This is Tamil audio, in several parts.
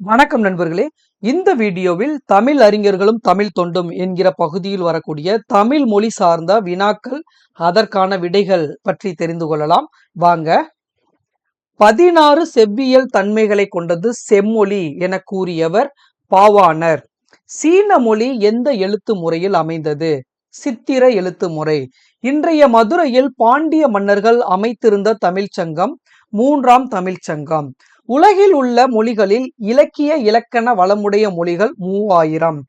வணக்கம் நண்பர்களே. இந்த வீடியோவில் தமிழ் அறிஞர்களும் தமிழ் தொண்டும் என்கிற பகுதியில் வரக்கூடிய தமிழ் மொழி சார்ந்த வினாக்கள் அதற்கான விடைகள் பற்றி தெரிந்து கொள்ளலாம். வாங்க. பதினாறு செவ்வியல் தன்மைகளை கொண்டது செம்மொழி என கூறியவர் பாவாணர். சீன மொழி எந்த எழுத்து முறையில் அமைந்தது? சித்திர எழுத்து முறை. இன்றைய மதுரையில் பாண்டிய மன்னர்கள் அமைத்திருந்த தமிழ்ச்சங்கம் மூன்றாம் தமிழ்ச்சங்கம் உலகில் உள்ள மொழிகளில் இலக்கிய இலக்கண வளமுடைய மொழிகள் மூவாயிரம்.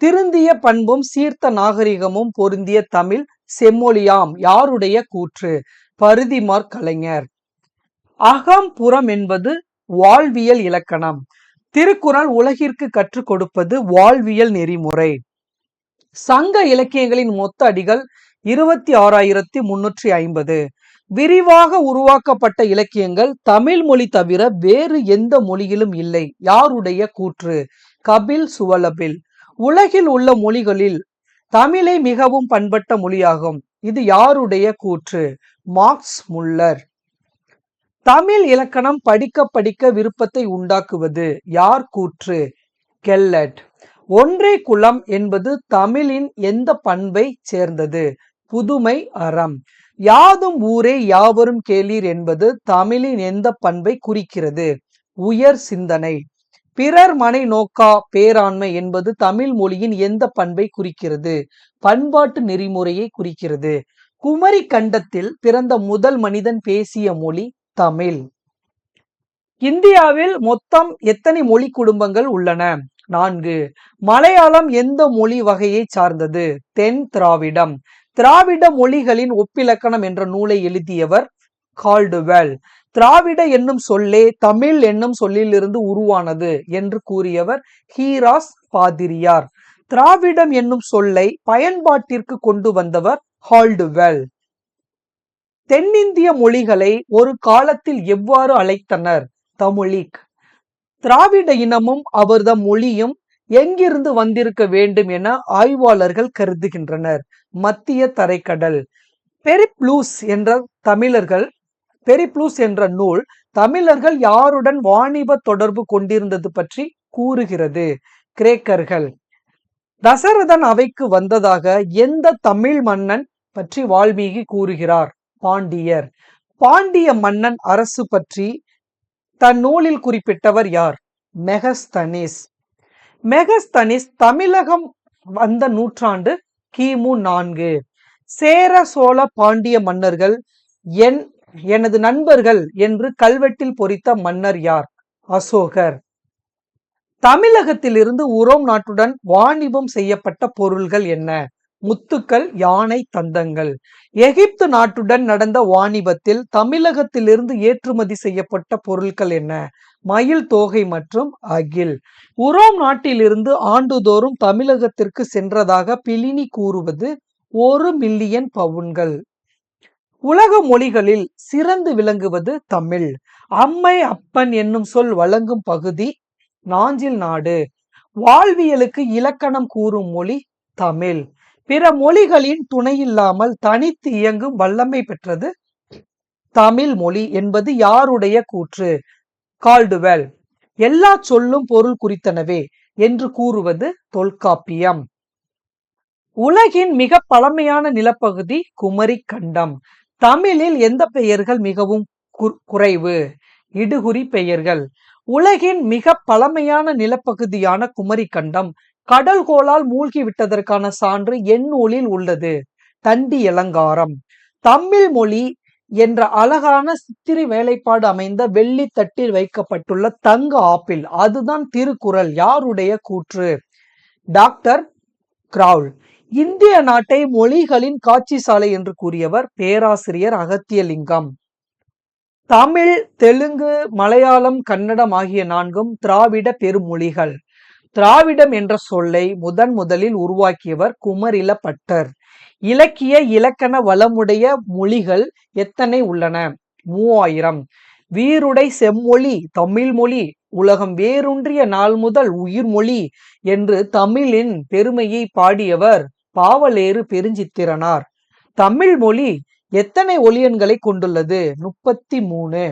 திருந்திய பண்பும் சீர்த்த நாகரிகமும் பொருந்திய தமிழ் செம்மொழியாம் யாருடைய கூற்று? பருதிமார் கலைஞர். அகம் புறம் என்பது வாழ்வியல் இலக்கணம். திருக்குறள் உலகிற்கு கற்றுக் கொடுப்பது வாழ்வியல் நெறிமுறை. சங்க இலக்கியங்களின் மொத்த அடிகள் இருபத்தி ஆறாயிரத்தி முன்னூற்றி ஐம்பது. விரிவாக உருவாக்கப்பட்ட இலக்கியங்கள் தமிழ் மொழி தவிர வேறு எந்த மொழியிலும் இல்லை. யாருடைய கூற்று? கபில் சுவலபில். உலகில் உள்ள மொழிகளில் தமிழை மிகவும் பண்பட்ட மொழியாகும். இது யாருடைய கூற்று? Marks Muller. தமிழ் இலக்கணம் படிக்க படிக்க விருப்பத்தை உண்டாக்குவது யார் கூற்று? கெல்லட். ஒன்றே குலம் என்பது தமிழின் எந்த பண்பை சேர்ந்தது? புதுமை அறம். யாதும் ஊரே யாவரும் கேளீர் என்பது தமிழின் எந்த பண்பை குறிக்கிறது? உயர் சிந்தனை. பிறர் மனை நோக்கா பேராண்மை என்பது தமிழ் மொழியின் எந்த பண்பை குறிக்கிறது? பண்பாட்டு நெறிமுறையை குறிக்கிறது. குமரி கண்டத்தில் பிறந்த முதல் மனிதன் பேசிய மொழி தமிழ். இந்தியாவில் மொத்தம் எத்தனை மொழி குடும்பங்கள் உள்ளன? நான்கு. மலையாளம் எந்த மொழி வகையை சார்ந்தது? தென் திராவிடம். திராவிட மொழிகளின் ஒப்பிலக்கணம் என்ற நூலை எழுதியவர் கால்டுவெல். திராவிட என்னும் சொல்லே தமிழ் என்னும் சொல்லிலிருந்து உருவானது என்று கூறியவர் ஹீராஸ் பாதிரியார். திராவிடம் என்னும் சொல்லை பயன்பாட்டிற்கு கொண்டு வந்தவர் ஹால்டுவெல் தென்னிந்திய மொழிகளை ஒரு காலத்தில் எவ்வாறு அழைத்தனர்? தமிழிக். திராவிட இனமும் அவர்தம் மொழியும் எங்கிருந்து வந்திருக்க வேண்டும் என ஆய்வாளர்கள் கருதுகின்றனர். மத்திய தரைக்கடல். பெரிப்ளூஸ் என்ற தமிழர்கள் பெரிப்ளூஸ் என்ற நூல் தமிழர்கள் யாருடன் வாணிப தொடர்பு கொண்டிருந்தது பற்றி கூறுகிறது. கிரேக்கர்கள். தசரதன் அவைக்கு வந்ததாக எந்த தமிழ் மன்னன் பற்றி வால்மீகி கூறுகிறார்? பாண்டியர். பாண்டிய மன்னன் அரசு பற்றி தன் நூலில் குறிப்பிட்டவர் யார்? மெகஸ்தனிஸ். மெகஸ்தனிஸ் தமிழகம் வந்த நூற்றாண்டு கிமு நான்கு. சேர சோழ பாண்டிய மன்னர்கள் என் எனது நண்பர்கள் என்று கல்வெட்டில் பொறித்த மன்னர் யார்? அசோகர். தமிழகத்திலிருந்து உரோம் நாட்டுடன் வாணிபம் செய்யப்பட்ட பொருள்கள் என்ன? முத்துக்கள் யானை தந்தங்கள். எகிப்து நாட்டுடன் நடந்த வாணிபத்தில் தமிழகத்திலிருந்து ஏற்றுமதி செய்யப்பட்ட பொருட்கள் என்ன? மயில் தோகை மற்றும் அகில். உரோம் நாட்டிலிருந்து ஆண்டுதோறும் தமிழகத்திற்கு சென்றதாக பிலினி கூறுவது ஒரு மில்லியன் பவுன்கள். உலக மொழிகளில் சிறந்து விளங்குவது தமிழ். அம்மை அப்பன் என்னும் சொல் வழங்கும் பகுதி நாஞ்சில் நாடு. வாழ்வியலுக்கு இலக்கணம் கூறும் மொழி தமிழ். பிற மொழிகளின் துணையில்லாமல் தனித்து இயங்கும் வல்லமை பெற்றது தமிழ் மொழி என்பது யாருடைய கூற்று? கால்டுவெல். எல்லா சொல்லும் பொருள் குறித்தனவே என்று கூறுவது தொல்காப்பியம். உலகின் மிக பழமையான நிலப்பகுதி குமரி கண்டம் தமிழில் எந்த பெயர்கள் மிகவும் குறைவு? இடுகுறி பெயர்கள். உலகின் மிக பழமையான நிலப்பகுதியான குமரி கண்டம் கடல் கோளால் மூழ்கி விட்டதற்கான சான்று என் நூலில் உள்ளது. தண்டி அலங்காரம் தமிழ் மொழி என்ற அழகான சித்திரை வேலைப்பாடு அமைந்த வெள்ளி தட்டில் வைக்கப்பட்டுள்ள தங்க ஆப்பிள். அதுதான் திருக்குறள். யாருடைய கூற்று? Doctor Graul. இந்திய நாட்டை மொழிகளின் காட்சி சாலை என்று கூறியவர் பேராசிரியர் அகத்தியலிங்கம். தமிழ் தெலுங்கு மலையாளம் கன்னடம் ஆகிய நான்கும் திராவிட பெருமொழிகள். திராவிடம் என்ற சொல்லை முதன் முதலில் உருவாக்கியவர் குமரில பட்டர். இலக்கிய இலக்கண வளமுடைய மொழிகள் எத்தனை உள்ளன? மூவாயிரம். வீருடை செம்மொழி தமிழ் மொழி உலகம் வேரூன்றிய நாள் முதல் உயிர் மொழி என்று தமிழின் பெருமையை பாடியவர் பாவலேறு பெருஞ்சித்திரனார். தமிழ் மொழி எத்தனை ஒலியன்களை கொண்டுள்ளது? முப்பத்தி மூணு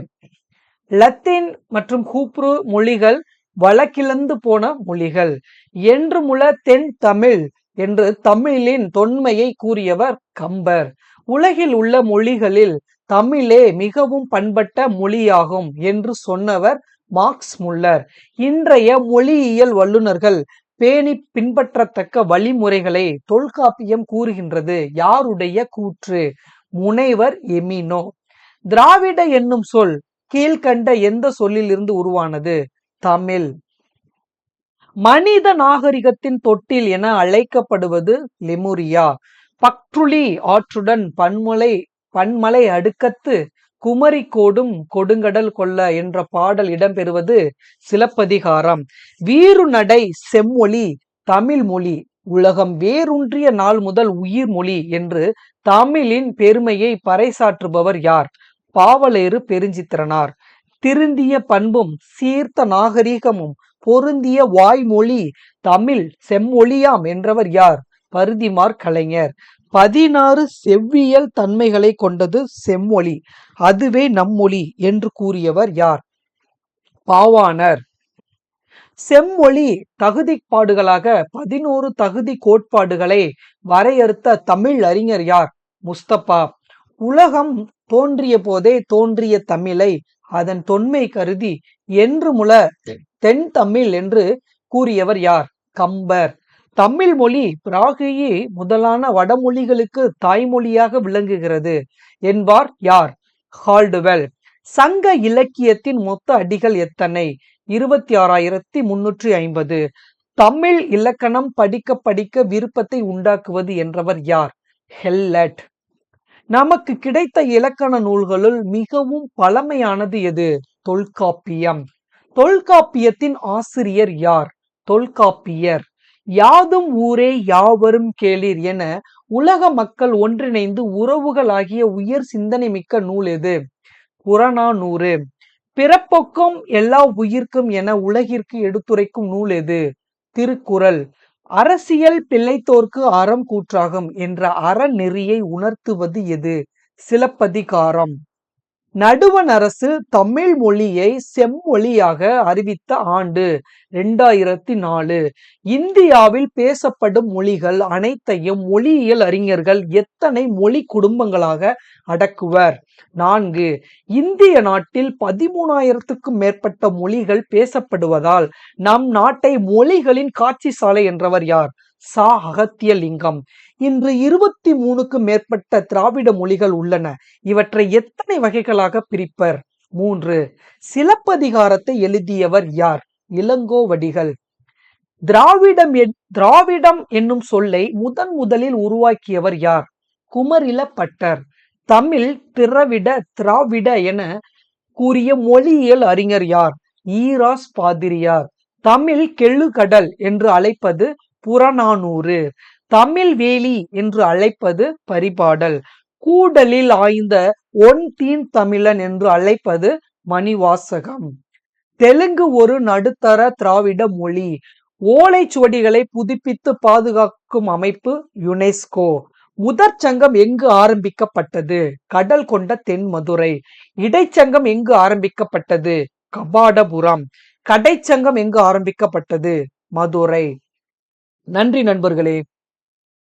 லத்தீன் மற்றும் ஹூப்ரு மொழிகள் வழக்கிழந்து போன மொழிகள். என்றுமுல தென் தமிழ் என்று தமிழின் தொன்மையை கூறியவர் கம்பர். உலகில் உள்ள மொழிகளில் தமிழே மிகவும் பண்பட்ட மொழியாகும் என்று சொன்னவர் மார்க்ஸ் முல்லர். இன்றைய மொழியியல் வல்லுநர்கள் பேணி பின்பற்றத்தக்க வழிமுறைகளை தொல்காப்பியம் கூறுகின்றது. யாருடைய கூற்று? முனைவர் எமினோ. திராவிட என்னும் சொல் கீழ்கண்ட எந்த சொல்லிலிருந்து உருவானது? தமிழ். மனித நாகரிகத்தின் தொட்டில் என அழைக்கப்படுவது லெமுரியா. பக்ருளி ஆற்றுடன் பன்மலை பன்மலை அடுக்கத்து குமரி கோடும் கொடுங்கடல் கொள்ள என்ற பாடல் இடம்பெறுவது சிலப்பதிகாரம். வீறு நடை செம்மொழி தமிழ் மொழி உலகம் வேரூன்றிய நாள் முதல் உயிர் மொழி என்று தமிழின் பெருமையை பறைசாற்றுபவர் யார்? பாவலேறு பெருஞ்சித்திரனார். திருந்திய பண்பும் சீர்த்த நாகரிகமும் பொருந்திய வாய்மொழி தமிழ் செம்மொழியாம் என்றவர் யார்? பருதிமார் கலைஞர். பதினாறு செவ்வியல் தன்மைகளை கொண்டது செம்மொழி அதுவே நம்மொழி என்று கூறியவர் யார்? பாவாணர். செம்மொழி தகுதிப்பாடுகளாக பதினோரு தகுதி கோட்பாடுகளை வரையறுத்த தமிழ் அறிஞர் யார்? முஸ்தபா. உலகம் தோன்றிய போதே தோன்றிய தமிழை அதன் தொன்மை கருதி என்று முல தென் தமிழ் என்று கூறியவர் யார்? கம்பர். தமிழ் மொழி பிராகியி முதலான வடமொழிகளுக்கு தாய்மொழியாக விளங்குகிறது என்பார் யார்? ஹால்டுவெல். சங்க இலக்கியத்தின் மொத்த அடிகள் எத்தனை? இருபத்தி ஆறாயிரத்தி முன்னூற்றி ஐம்பது. தமிழ் இலக்கணம் படிக்க படிக்க விருப்பத்தை உண்டாக்குவது என்றவர் யார்? ஹெல்லட். நமக்கு கிடைத்த இலக்கண நூல்களுள் மிகவும் பழமையானது எது? தொல்காப்பியம். தொல்காப்பியத்தின் ஆசிரியர் யார்? தொல்காப்பியர். யாதும் ஊரே யாவரும் கேளீர் என உலக மக்கள் ஒன்றிணைந்து உறவுகளாகிய உயர் சிந்தனை மிக்க நூல் எது? புறநானூறு. பிறப்பொக்கும் எல்லா உயிர்க்கும் என உலகிற்கு எடுத்துரைக்கும் நூல் எது? திருக்குறள். அரசியல் பிள்ளைத்தோர்க்கு அறம் கூற்றாகும் என்ற அறநெறியை உணர்த்துவது எது? சிலப்பதிகாரம். நடுவண் அரசு தமிழ் மொழியை செம்மொழியாக அறிவித்த ஆண்டு ரெண்டாயிரத்தி நாலு. இந்தியாவில் பேசப்படும் மொழிகள் அனைத்தையும் மொழியியல் அறிஞர்கள் எத்தனை மொழி குடும்பங்களாக அடக்குவர்? நான்கு. இந்திய நாட்டில் பதிமூணாயிரத்துக்கும் மேற்பட்ட மொழிகள் பேசப்படுவதால் நம் நாட்டை மொழிகளின் காட்சி சாலை என்றவர் யார்? சா. அகத்தியலிங்கம். இன்று இருபத்தி மூணுக்கு மேற்பட்ட திராவிட மொழிகள் உள்ளன. இவற்றை எத்தனை வகைகளாக பிரிப்பர்? மூன்று. சிலப்பதிகாரத்தை எழுதியவர் யார்? இளங்கோவடிகள். திராவிடம் திராவிடம் என்னும் சொல்லை முதன் முதலில் உருவாக்கியவர் யார்? குமரில பட்டர் தமிழ் திரவிட திராவிட என கூறிய மொழியியல் அறிஞர் யார்? ஈராஸ் பாதிரியார். தமிழ் கெழுகடல் என்று அழைப்பது புறநானூறு. தமிழ் வேலி என்று அழைப்பது பரிபாடல். கூடலில் ஆய்ந்த ஒன் தீன் தமிழன் என்று அழைப்பது மணிவாசகம். தெலுங்கு ஒரு நடுத்தர திராவிட மொழி. ஓலைச்சுவடிகளை புதுப்பித்து பாதுகாக்கும் அமைப்பு யுனெஸ்கோ. முதற் சங்கம் எங்கு ஆரம்பிக்கப்பட்டது? கடல் கொண்ட தென் மதுரை. இடைச்சங்கம் எங்கு ஆரம்பிக்கப்பட்டது? கபாடபுரம் கடைச்சங்கம் எங்கு ஆரம்பிக்கப்பட்டது? மதுரை. நன்றி நண்பர்களே.